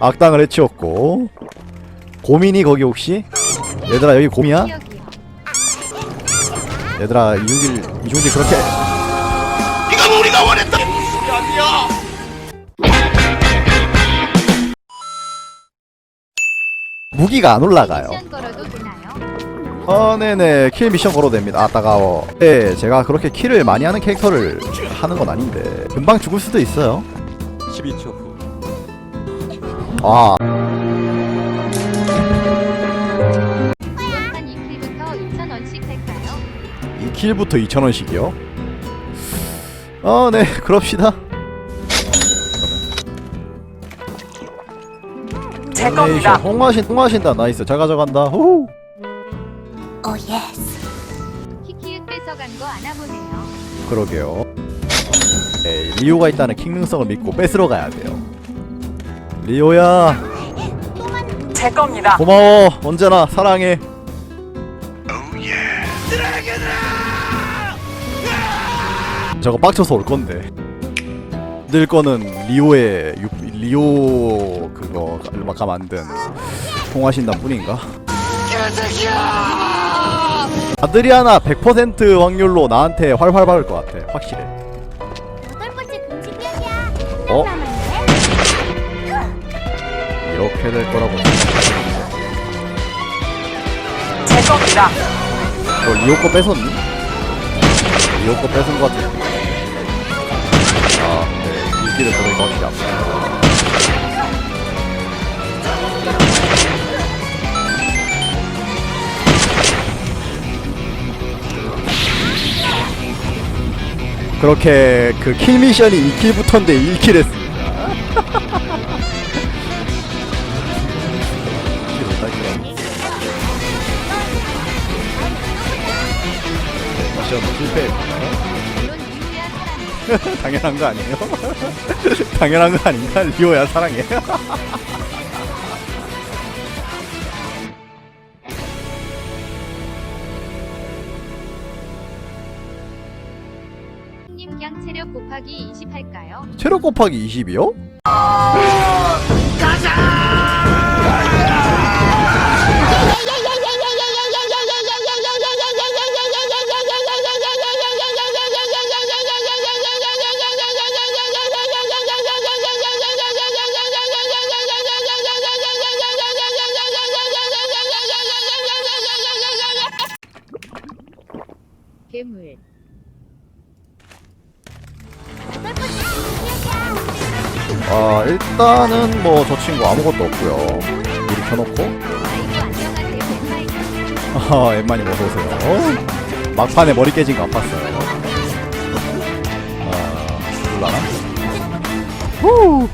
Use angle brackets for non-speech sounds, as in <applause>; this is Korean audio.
악당을 해치웠고. 고민이 거기 혹시? 얘들아 여기 곰이야? 얘들아 이중질 이중질 그렇게 이건 우리가 원했던 무기가 안 올라가요. 미션 걸어도 되나요? 어 네네. 킬 미션 걸어도 됩니다. 아 따가워. 네 제가 그렇게 킬을 많이 하는 캐릭터를 하는 건 아닌데 금방 죽을 수도 있어요. 12초 후 아 한 2킬부터 2,000원씩 할까요? 2킬부터 2,000원씩이요? 어 네 <laughs> 그럽시다 제 네이션 겁니다. 홍마신 홍마신다 나이스 잘 가져간다 후 오 예스. 키키읒 뺏어간 거 안아보네요. 그러게요 네, 리오가 있다는 킹능성을 믿고 뺏으러 가야 돼요 리오야 제 겁니다. 고마워 언제나 사랑해 저거 빡쳐서 올 건데 늘 거는 리오의 유, 리오 그거 막 만든 통하신다 뿐인가? 아드리아나 100% 확률로 나한테 활활 박을 것 같아 확실해 여덟 번째 금지 구역이야. 어? 이렇게 될 거라고 제 겁니다. 너 리오 거 뺏었니? 리오 거 뺏은 거 같은데 아 네. 인기를 보니까 확실히 아프다 그렇게 그 킬 미션이 2킬부터인데 1킬 했습니다 <laughs> 딸기라고. 미션 사랑해. 당연한 거 아니에요? <laughs> 당연한 거 아닌가? 리오야 사랑해. 님량 체력 곱하기 20 할까요? 체력 곱하기 20이요? 괴물. 아 일단은 뭐 저 친구 아무것도 없고요. 미리 켜놓고. 아 엠마님 어서 오세요. 막판에 머리 깨진 거 아팠어요. 아 놀라나? 후